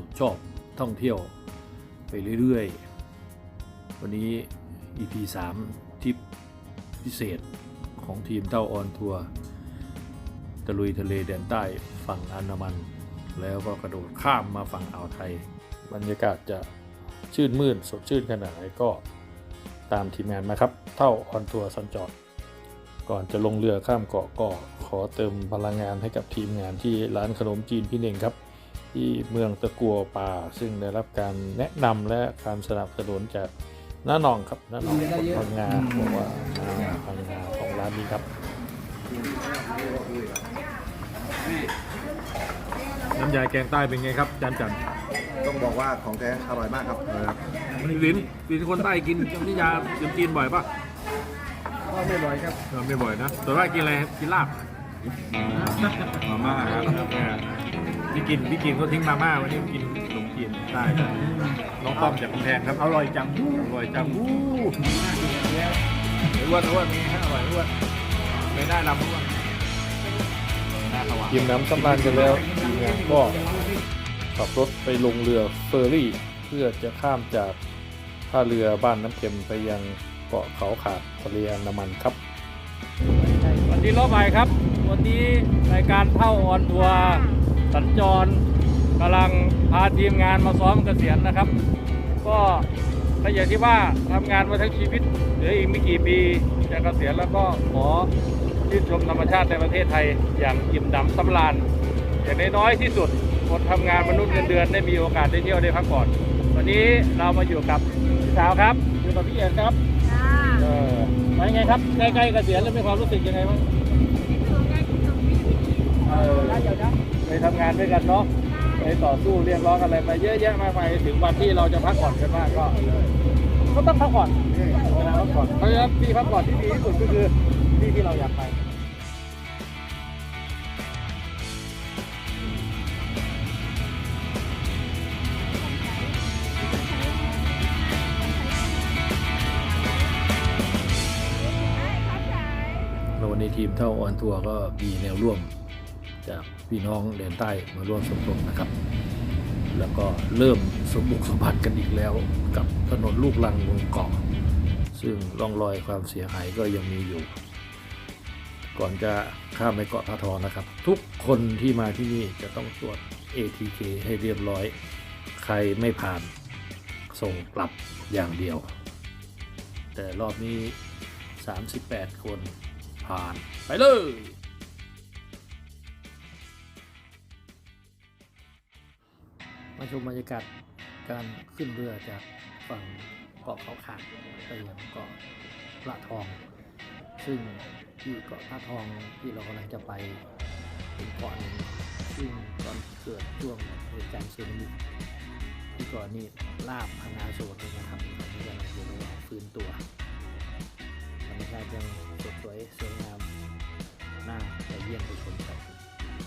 ชาชอบท่องเที่ยวไปเรื่อยๆ วันนี้ EP 3ทริปพิเศษของทีมเต้าออนทัวร์ตะลุยทะเลแดนใต้ฝั่งอันดามัน แล้วก็กระโดดข้ามมาฝั่งอ่าวไทย บรรยากาศจะชื่นมื่นสดชื่นขนาดไหนก็ตามทีมงานมาครับ เท่าออนทัวร์สัญจรก่อนจะลงเรือข้ามเกาะก็ขอเติมพลังงานให้กับทีมงานที่ร้านขนมจีนพี่เน่งครับ ที่เมืองตะกัวป่า ซึ่งได้รับการแนะนำและการสนับสนุนจากน้าหนองครับน้าหนองคนพังงาบอกว่ามาพังงาของร้านนี้ครับน้ำยาแกงใต้เป็นไงครับจานจันต้องบอกว่าของแท้อร่อยมากครับนะครับลินลินคนใต้กินน้ำยาจีนบ่อยปะก็ไม่บ่อยครับไม่บ่อยนะส่วนมากกินอะไรกินลาบมาม่าครับ พี่กินพี่กินเขาทิ้งมาม่าวันนี้กินขนมจีนได้น้องป้อมจากกำแพงครับอร่อยจังอร่อยจังวู้อ้วนอ้วนนี่ฮะอร่อยอ้วนไม่ได้ลำอ้วนกินน้ำสำราญกันแล้วทีมงานก็ขับรถไปลงเรือเฟอร์รี่ เพื่อจะข้ามจากท่าเรือบ้านน้ำเค็มไปยังเกาะเขาขาดทะเลอันดามันครับวันนี้รอบใหม่ครับ วันนี้รายการเท่าออนทัวร์ สัญจรกำลังพาทีมงานมาซ้อมเกษียณนะครับ ก็ถ้าอย่างที่ว่าทำงานมาทั้งชีวิตเหลืออีกไม่กี่ปีจะเกษียณแล้วก็ขอชื่นชมธรรมชาติในประเทศไทย อย่างอิ่มดำสำราญอย่างน้อยๆที่สุดคนทำงานมนุษย์เงินเดือนได้มีโอกาสได้เที่ยวได้พักผ่อนวันนี้เรามาอยู่กับพี่สาวครับอยู่กับพี่เอกครับจ้าเออมายังไงครับใกล้ๆเกษียณแล้วมีความรู้สึกยังไงบ้างเออ ไปทำงานด้วยกันเนาะไปต่อสู้เรียกร้องอะไรมาเยอะแยะมากมายถึงวันที่เราจะพักผ่อนกันมากก็ก็ต้องพักผ่อนเวลาพักผ่อนเพราะฉะนั้นที่พักผ่อนที่ดีที่สุดก็คือที่ที่เราอยากไปแล้ววันนี้ทีมเท่าออนทัวร์ก็มีแนวร่วมจาก พี่น้องแดนใต้มาร่วมสมทบนะครับ แล้วก็เริ่มสมบุกสมบัติกันอีกแล้ว กับถนนลูกลังบนเกาะซึ่งร่องรอยความเสียหายก็ยังมีอยู่ ก่อนจะข้ามไปเกาะทาทองนะครับ ทุกคนที่มาที่นี่จะต้องตรวจ ATK ให้เรียบร้อย ใครไม่ผ่านส่งกลับอย่างเดียว แต่รอบนี้ 38 คนผ่านไปเลย มาชมบรรยากาศการขึ้นเรือจากฝั่งเกาะเขาขาดไปยังเกาะพระทอง ซึ่งที่เกาะพระทองที่เรากำลังจะไปเป็นเกาะหนึ่งซึ่งตอนเกิดช่วงเหตุการณ์สึนามิที่เก่อนนี้ลาบพังงาโซนเลยนะครับตอนนี้กำลังอยู่ในระหว่างฟื้นตัวธรรมชาติยังสดสวยสวยงามน่าไปเยี่ยมไปชมครับ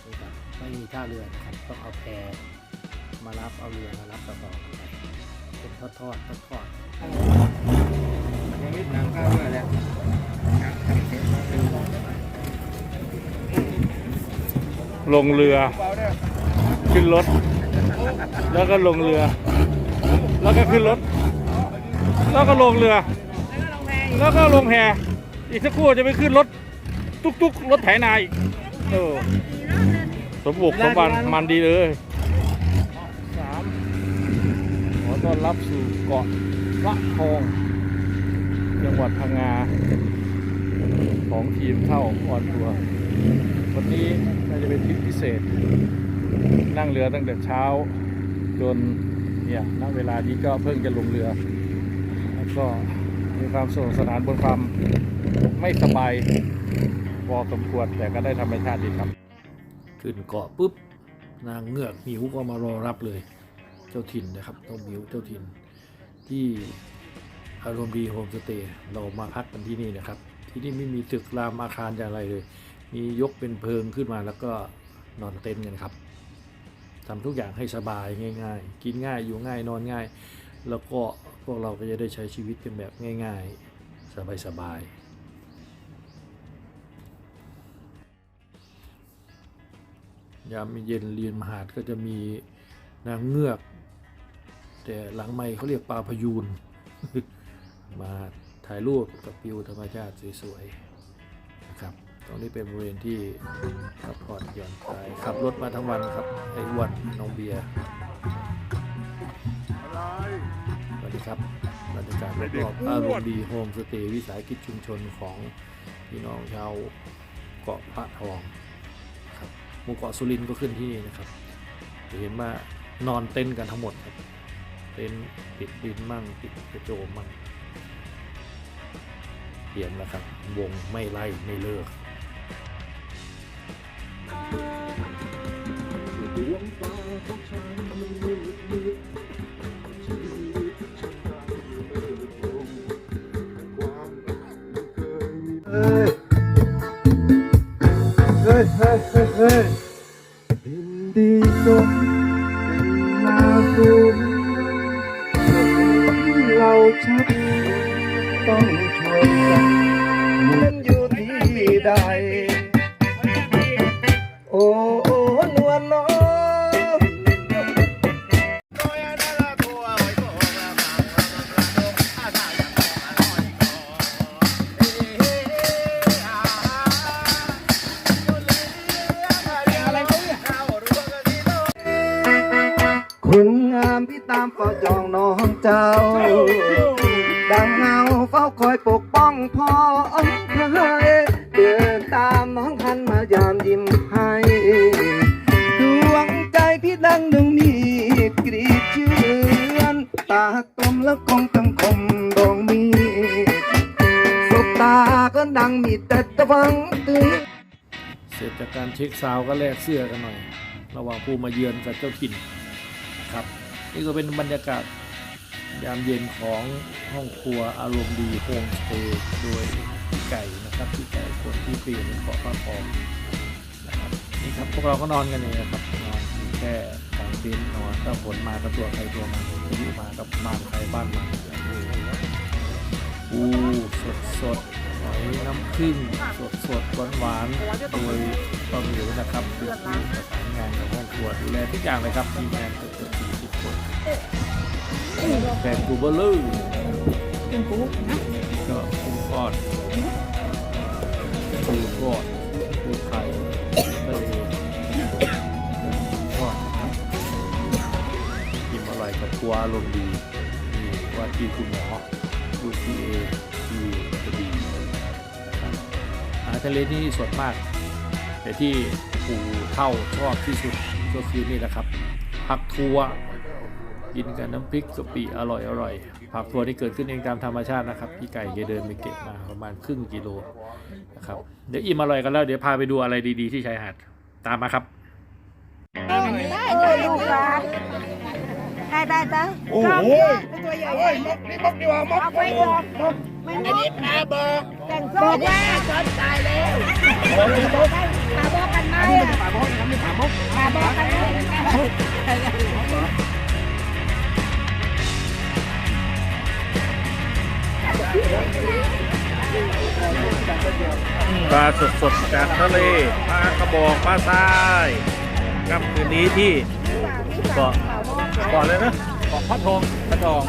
นี่ครับไม่มีท่าเรือนะครับต้องเอาแพ มารับเอาเรือมารับต่อๆกันไปเป็นทอดทอดทอดทอดยังไม่ทางข้าวด้วยแหละลงเรือ ขึ้นรถ แล้วก็ลงเรือ แล้วก็ขึ้นรถ แล้วก็ลงเรือ แล้วก็ลงแพอีกสักครู่จะไปขึ้นรถตุกตุกๆรถไถนาอีกเออสมบุกสมบันมันดีเลย เกาะพระทองจังหวัดพังงา ของทีมเท่าออนทัวร์วันนี้น่าจะเป็นทริปพิเศษ นั่งเรือตั้งแต่เช้า จนเนี่ยณเวลานี้ก็เพิ่งจะลงเรือ แล้วก็มีความสนุกสนานบนความไม่สบายพอสมควรแต่ก็ได้ธรรมชาติดีครับ ขึ้นเกาะปุ๊บ นางเงือกหมิวก็มารอรับเลย เจ้าถิ่นนะครับต้องหมิวเจ้าถิ่น ที่อารมณ์ดีโฮมสเตย์เรามาพักกันที่นี่นะครับ ที่นี่ไม่มีตึกรามอาคารอะไรเลย มียกเป็นเพิงขึ้นมาแล้วก็นอนเต็นท์กันครับทำทุกอย่างให้สบายง่าย ๆ กินง่ายอยู่ง่ายนอนง่าย แล้วก็พวกเราก็จะได้ใช้ชีวิตกันแบบง่าย ๆ สบายๆยามเย็นเรียนมหาดก็จะมีนางเงือก แต่หลังไม่เขาเรียกปลาพยูน มาถ่ายรูปกับวิวธรรมชาติสวยๆนะครับ ตรงนี้เป็นบริเวณที่พักผ่อนหย่อนใจขับรถมาทั้งวันครับ ไอ้อ้วันน้องเบียร์สวัสดีครับบรรยากาศรอบๆอารมณ์ดีโฮมสเตย์วิสาหกิจชุมชนของพี่น้องชาวเกาะพระทองครับหมู่เกาะสุรินทร์ก็ขึ้นที่นี่นะครับจะเห็นว่านอนเต็นกันทั้งหมดครับ เต็นท์ติดดินมั่งติดกระโจมมั่งเตรียมแล้วครับ วงไม่ไล่ไม่เลิก เจ้า ดังเงาเฝ้าคอยปกป้องพ่อเคยเดินตามน้องทันมายามยิ้มให้ดวงใจพี่ดังดึงมีดกรีดเชือนตากลมแล้วคงตั้งคมดองมีสบตาก็ดังมีแต่ตะวังตึงเสร็จจากการเช็คซาวก็แลกเสื้อกันหน่อย ระหว่างผู้มาเยือนกับเจ้าถิ่นครับ นี่ก็เป็นบรรยากาศ ยามเย็นของห้องครัวอารมณ์ดีโฮมสเตย์โดยพี่ไก่นะครับพี่ไก่คนที่เปลี่ยนเกาะพระทองนะครับนี่ครับพวกเราก็นอนกันเองนะครับนอนแค่กลางเต็นท์นอนถ้าฝนมาก็ตัวใครตัวมันพายุมาก็บ้านใครบ้านมันปูสดสดๆหอยน้ำผึ้งสดสดหวานหวานๆโดยป้าหมิวนะครับคือผู้ประสานงานกับห้องครัวดูแลทุกอย่างเลยครับทีมงานเกือบสี่สิบคน แบ่งกูเบอร์ลูก็กุ้งทอดปูทอดปูไข่ทะเลทอดนะครับกินอร่อยกับครัวอารมณ์ดีนี่ว่าที่คุณหมอดูทีเอที่กระบี่นะครับอาหารทะเลนี่สดมาก แต่ที่ปู่เท่าชอบที่สุดก็คือนี่แหละครับผักทัว กินกับน้ำพริกกะปิอร่อยอร่อยผักทัวที่เกิดขึ้นเองตามธรรมชาตินะครับ พี่ไก่แกเดินไปเก็บมาประมาณครึ่งกิโลนะครับเดี๋ยวอิ่มอร่อยกันแล้วเดี๋ยวพาไปดูอะไรดีๆที่ชายหาดตามมาครับได้ได้ลูกละได้ได้ได้โอ้โหตัวใหญ่เฮ้ยมกนี่มกดีกว่ามกเอาไปเถอะไม่อันนี้ปลาบอกแต่งส้มว่าจนตายแล้วปลาบอกกันไหมอะปลาบอกกันไหมปลาบอกปลาบอกกันไหม ปลาสดๆจากทะเลปลากระบอกปลาทรายครับคืนนี้ที่เกาะเกาะเลยนะเกาะพัดทองพระทอง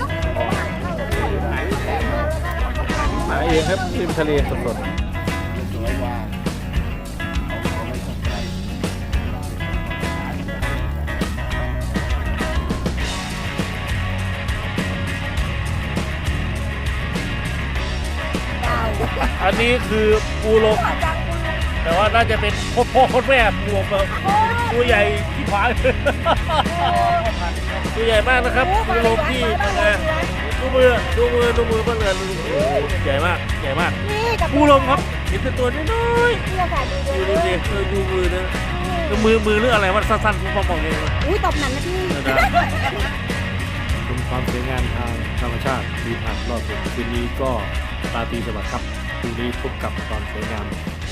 หาเองครับริมทะเลสดๆ อันนี้คือปูลมแต่ว่าน่าจะเป็นโคตรพ่อโคตรแม่ปูลมแบบตัวใหญ่ที่ผายตัวใหญ่มากนะครับปูลมที่ทำงานดูมือดูมือดูมือบ้างเลยใหญ่มากใหญ่มากนี่กับปูลมครับเห็นแต่ตัวน้อยเพื่อนค่ะดูๆดูดิเออดูมือนะดูมือมือหรืออะไรวะสั้นๆผมบอกเลยนะอุ้ยตบหนันนะพี่เป็นความสวยงามทางธรรมชาติที่ผ่านรอบดึกคืนนี้ก็ตราตรีสวัสดิ์ครับ พรุ่งนี้พบกับความสวยงาม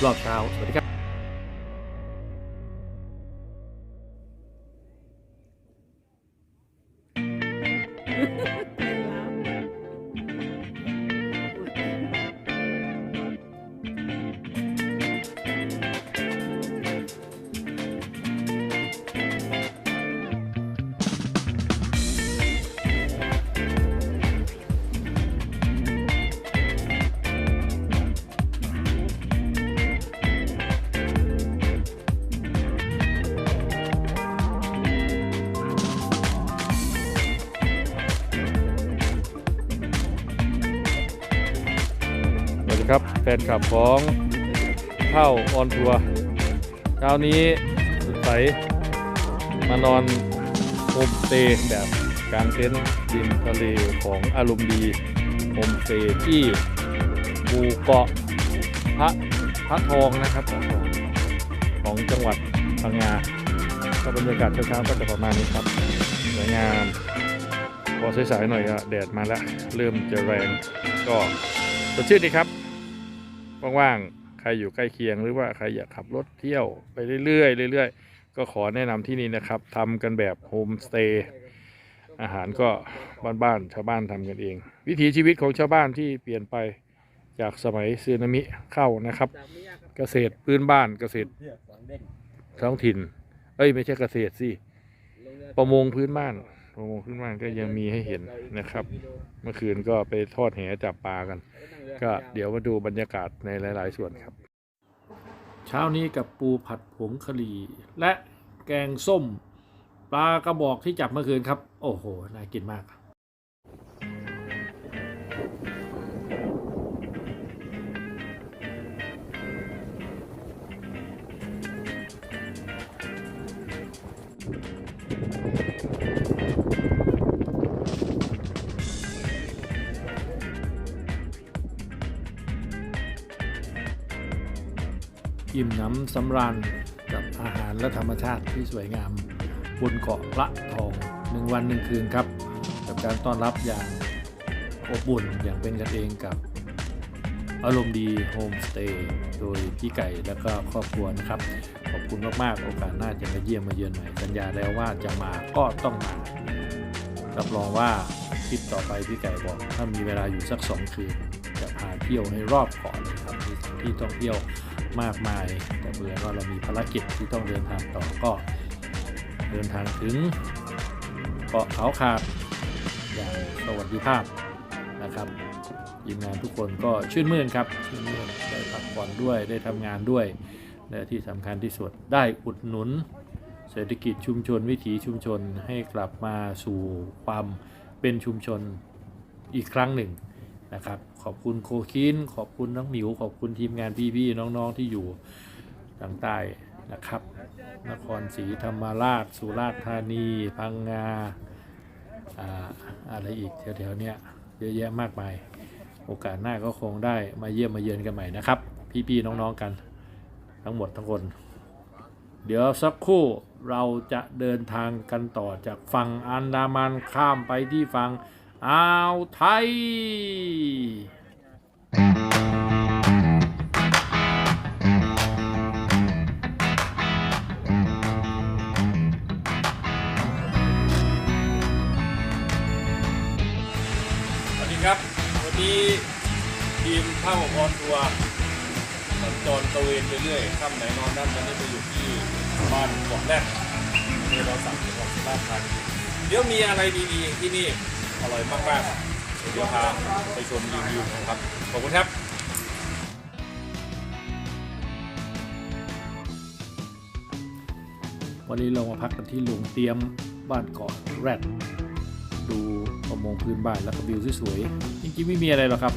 รอบเช้า สวัสดีครับ ฟนคลับของเท่าออนทัวร์เช้านี้สุดใสมานอนโฮมสเตย์แบบกลางเต็นท์ริมทะเลของอารมณ์ดีโฮมสเตย์ที่หมู่เกาะพระพระทองนะครับพระทองของจังหวัดพังงาก็บรรยากาศเช้าๆก็จะประมาณนี้ครับสวยงามพอสายๆหน่อยอะแดดมาแล้ว เริ่มจะแรงก็สดชื่นดีครับ ว่างๆ ใครอยู่ใกล้เคียงหรือว่าใครอยากขับรถเที่ยวไปเรื่อยๆเรื่อยๆ ก็ขอแนะนำที่นี่นะครับทำกันแบบโฮมสเตย์อาหารก็บ้านๆชาวบ้านทำกันเอง วิถีชีวิตของชาวบ้านที่เปลี่ยนไปจากสมัยซึนามิเข้านะครับ เกษตรพื้นบ้านเกษตรท้องถิ่น เอ้ยไม่ใช่เกษตรสิประมงพื้นบ้าน ประมงพื้นบ้านก็ยังมีให้เห็นนะครับ เมื่อคืนก็ไปทอดแหจับปลากัน ก็เดี๋ยวมาดูบรรยากาศในหลาย ๆ ส่วนครับ เช้านี้กับปูผัดผงคลีและแกงส้ม ปลากระบอกที่จับเมื่อคืนครับ โอ้โห น่ากินมากำสำราญกับอาหารและธรรมชาติที่สวยงามบนเกาะพระทองหนึ่งวันหนึ่งคืนครับ กับการต้อนรับอย่างอบอุ่นอย่างเป็นกันเองกับอารมณ์ดีโฮมสเตย์โดยพี่ไก่และก็ครอบครัวนะครับ ขอบคุณมาก ๆ โอกาสหน้าจะมาเยี่ยมมาเยือนใหม่สัญญาแล้วว่าจะมาก็ต้องมา รับรองว่าทริปต่อไปพี่ไก่บอก ถ้ามีเวลาอยู่สักสองคืนจะพาเที่ยวให้รอบเกาะเลยครับมีที่ท่องเที่ยว มากมาย แต่เมื่อว่าเรามีภารกิจที่ต้องเดินทางต่อก็ เดินทางถึงเกาะเขาขาดอย่างสวัสดิภาพนะครับทีมงานทุกคนก็ชื่นมื่นครับชื่นมื่นได้พักผ่อนด้วยได้ทำงานด้วยและที่สำคัญที่สุดได้อุดหนุน เศรษฐกิจชุมชนวิถีชุมชนให้กลับมาสู่ความเป็นชุมชนอีกครั้งหนึ่ง นะครับขอบคุณโคคินขอบคุณน้องหมิว ขอบคุณทีมงานพี่ๆน้องๆที่อยู่ทางใต้นะครับ นครศรีธรรมราช สุราษฎร์ธานี พังงาอ่าอะไรอีกแถวๆเนี้ยเยอะแยะมากมาย โอกาสหน้าก็คงได้มาเยี่ยมมาเยือนกันใหม่นะครับ พี่ๆน้องๆกัน ทั้งหมดทั้งคน เดี๋ยวสักครู่เราจะเดินทางกันต่อจากฝั่งอันดามันข้ามไปที่ฝั่ง อ่าวไทย สวัสดีครับ วันนี้ทีมข้าวออนทัวร์สัญจรตะเวนไปเรื่อยค่ำไหนนอนนั่นตอนนี้ไปอยู่ที่บ้านเกาะแรกในเราสั่งจังหวัดสุราษฎร์ธานีเดี๋ยวมีอะไรดีๆที่นี่ อร่อยมากๆ เดี๋ยวพาไปชมรีวิวนะครับ ขอบคุณครับวันนี้เรามาพักกันที่หลวงเตรียมบ้านเกาะแรด ดูประมงพื้นบ้านแล้วก็วิวสวยๆจริงๆไม่มีอะไรหรอกครับ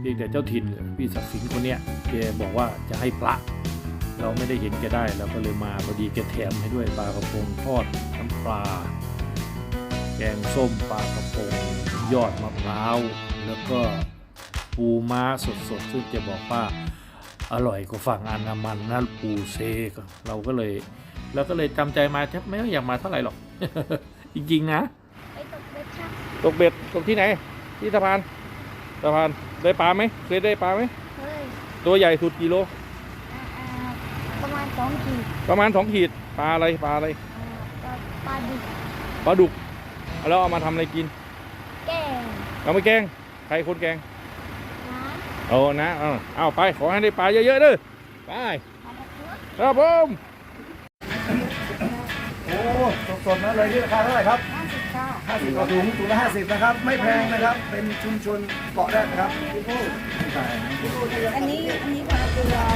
เพียงแต่เจ้าถิ่นพี่ศักดิ์สินคนเนี้ยแกบอกว่าจะให้พระ เราไม่ได้เห็นแกได้เราก็เลยมาพอดีแกแถมให้ด้วยปลากระพงทอดน้ำปลา แกงส้มปลากระพงยอดมะพร้าว แล้วก็ปูม้าสดๆ ซึ่งแกบอกว่าอร่อยกว่าฝั่งอันดามันนะปูเซกเราก็เลยเราก็เลยจำใจมาแทบไม่อยากมาเท่าไหร่หรอก จริงๆนะ ไปตกเบ็ดครับตกเบ็ดตกที่ไหน ที่สะพานสะพานได้ปลาไหมเคยได้ปลาไหมเฮ้ยตัวใหญ่สุดกิโลอ่าอ่าประมาณสองขีดประมาณสองขีดปลาอะไรปลาอะไร อ่าปลาดุกปลาดุก แล้วเอามาทำอะไรกิน แก้วเอาไปแกง ใครคนแกงน้เอานะเอาเอาไป ขอให้ได้ปลาเยอะๆเด้อไปำปลาตะเกือครับผมโอ้สดๆนะเลยนี่ราคาเท่าไหร่ครับห้าสิบค่ะ50ต่อถุงถุงละ50นะครับ ไม่แพงนะครับ เป็นชุมชนเกาะแรกนะครับอันนี้อันนี้ปลาตัวเรา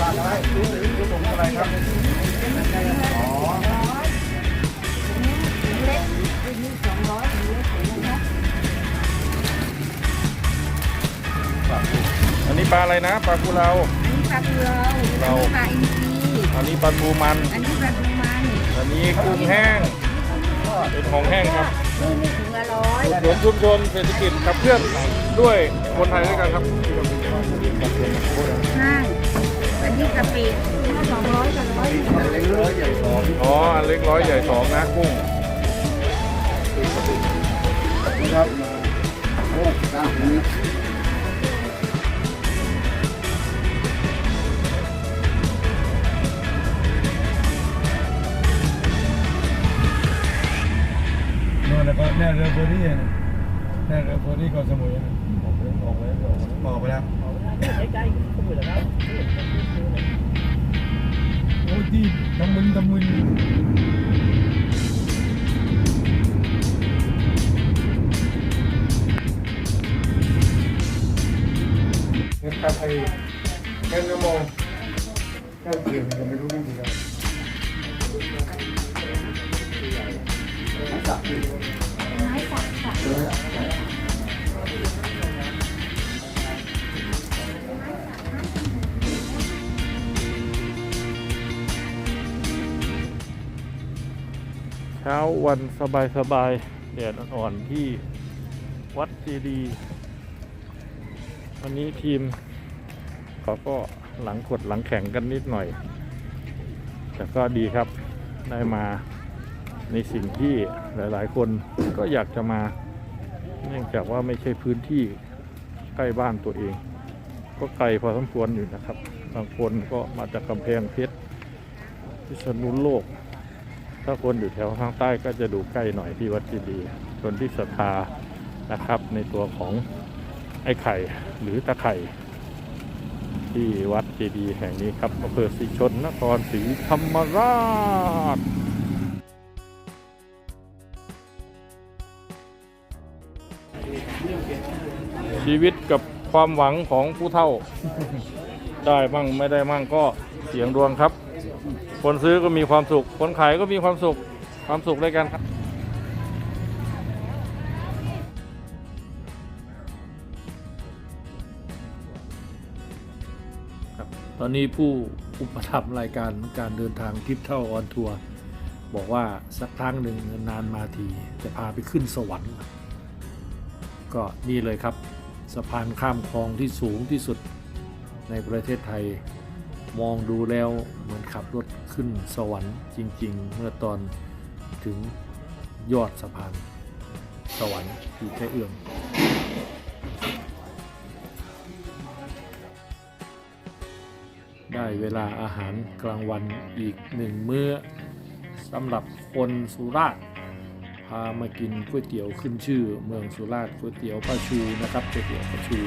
ฝากอะไรรู้หรือรู้ผมอะไรครับ นี้สองร้อยถุงเล็กถุงนะครับฝากปลาอะไรนะปลากุเลาอันนี้ปลาทูเราเรา อันนี้ปลาอินทรีอันนี้ปลาทูมัน อันนี้ปลาทูมันอันนี้กุ้งแห้ง เป็นของแห้งครับนี่ไม่ถึงละร้อยสวนชุมชนเศรษฐกิจขับเคลื่อนด้วยคนไทยด้วยกันครับห้างอันนี้กะปิสองร้อยกับร้อย อ๋ออันเล็กร้อยใหญ่สองนะกุ้ง ครับโอ้ตามนี้นู่นแล้วก็แน่เรือโบนี่แน่เรือโบนี่เก็สมุยนะออกไปออกไปออกไปแล้วโอ้ที่ตำมึนตำมึน อ้แค่ชั่วโมงแค่เกี่ยวยังไม่รู้เรื่องกี่กันสักไม้สักสักเช้าวันสบายๆแดดอ่อนๆที่วัดเจดี วันนี้ทีม เขาก็หลังกดหลังแข่งกันนิดหน่อย แต่ก็ดีครับได้มาในสิ่งที่หลาย ๆ คนก็อยากจะมา เนื่องจากว่าไม่ใช่พื้นที่ใกล้บ้านตัวเอง ก็ไกลพอสมควรอยู่นะครับ บางคนก็มาจากกำแพงเพชรพิษณุโลก ถ้าคนอยู่แถวทางใต้ก็จะดูใกล้หน่อยที่วัดเจดีคนที่ศรัทธานะครับในตัวของไอ้ไข่หรือตะไข่ ที่วัดเจดีย์แห่งนี้ครับอำเภอศรีชนนครศรีธรรมราชชีวิตกับความหวังของผู้เฒ่า ได้มั่งไม่ได้มั่งก็เสียงดวงครับ คนซื้อก็มีความสุข คนขายก็มีความสุข ความสุขด้วยกันครับ ตอนนี้ผู้อุปถัมภ์รายการการเดินทางทริปเท่าออนทัวร์บอกว่าสักครั้งหนึ่งนานมาทีจะพาไปขึ้นสวรรค์ ก็นี่เลยครับ สะพานข้ามคลองที่สูงที่สุดในประเทศไทยมองดูแล้วเหมือนขับรถขึ้นสวรรค์จริง ๆ เมื่อตอนถึงยอดสะพานสวรรค์อยู่แค่เอื้อม เวลาอาหารกลางวันอีกหนึ่งมื้อสำหรับคนสุราษฎร์พามากินก๋วยเตี๋ยวขึ้นชื่อ เมืองสุราษฎร์ก๋วยเตี๋ยวป้าชูนะครับก๋วยเตี๋ยวป้าชู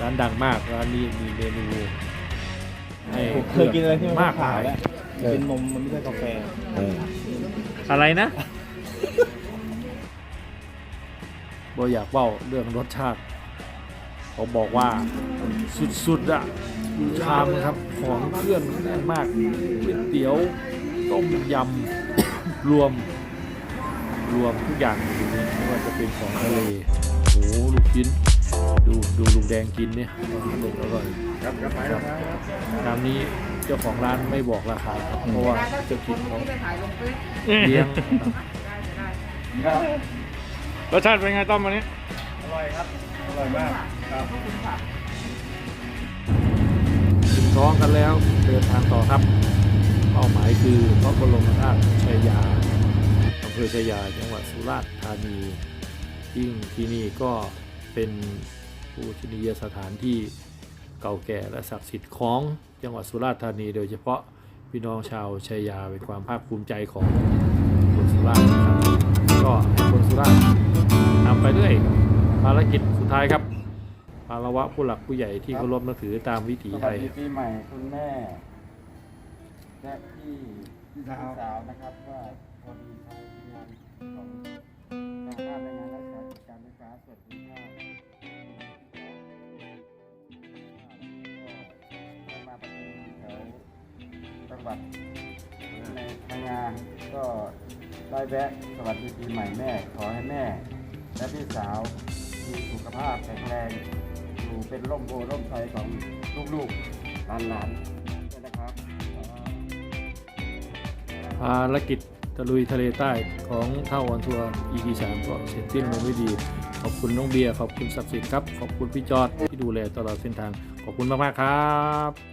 ร้านดังมากร้านนี้มีเมนูให้เคยกินอะไรที่มันมากขามายแล้วเป็นนมมันไม่ใช่กาแฟอะไรนะบอยากเบ้าเรื่องรสชาติ เขาบอกว่าสุดๆอะ ชามนะครับของเครื่องแน่นมากก๋วยเตี๋ยวต้มยำรวม รวมทุกอย่างอยู่ในนี้ไม่ว่าจะเป็นของทะเลโอ้โหลูกชิ้น ดูดูลุงแดงกินเนี่ยอร่อยอร่อยครับครับตามนี้เจ้าของร้านไม่บอกราคาครับเพราะว่าเจ้ากินเขาเลี้ยงรสชาติเป็นไงต้อมวันนี้อร่อยครับอร่อยมากครับ ท้องกันแล้วเดินทางต่อครับ เป้าหมายคือพระบรมธาตุชัยยาอำเภอชัยยาจังหวัดสุราษฎร์ธานีซึ่งที่นี่ก็เป็นปูชนียสถานที่เก่าแก่และศักดิ์สิทธิ์ของจังหวัดสุราษฎร์ธานี โดยเฉพาะพี่น้องชาวชัยยาเป็นความภาคภูมิใจของคนสุราษฎร์นะครับก็ให้คนสุราษฎร์นำไปเรื่อยภารกิจสุดท้ายครับ ภารวะผู้หลักผู้ใหญ่ที่เคารพนับถือตามวิถีไทย สวัสดีปีใหม่คุณแม่และพี่พี่สาวสาวนะครับว่าพอดีทางทีมงานของทางภาพในงานรักษากิจการไฟฟ้าส่วนภูมิภาคก็ได้มาประชุมแถวจังหวัดในพังงาก็ได้แวะสวัสดีปีใหม่แม่ ขอให้แม่ และพี่สาวมีสุขภาพแข็งแรง เป็นร่มโพร่มไทรของลูกๆหลานๆด้วยนะครับภารกิจตะลุยทะเลใต้ของท่าออนทัวร์ EP 3ก็เสร็จสิ้นลงด้วยดี ขอบคุณน้องเบียร์ ขอบคุณศักดิ์สิทธิ์ครับ ขอบคุณพี่จอดที่ดูแลตลอดเส้นทาง ขอบคุณมาก ๆ ครับ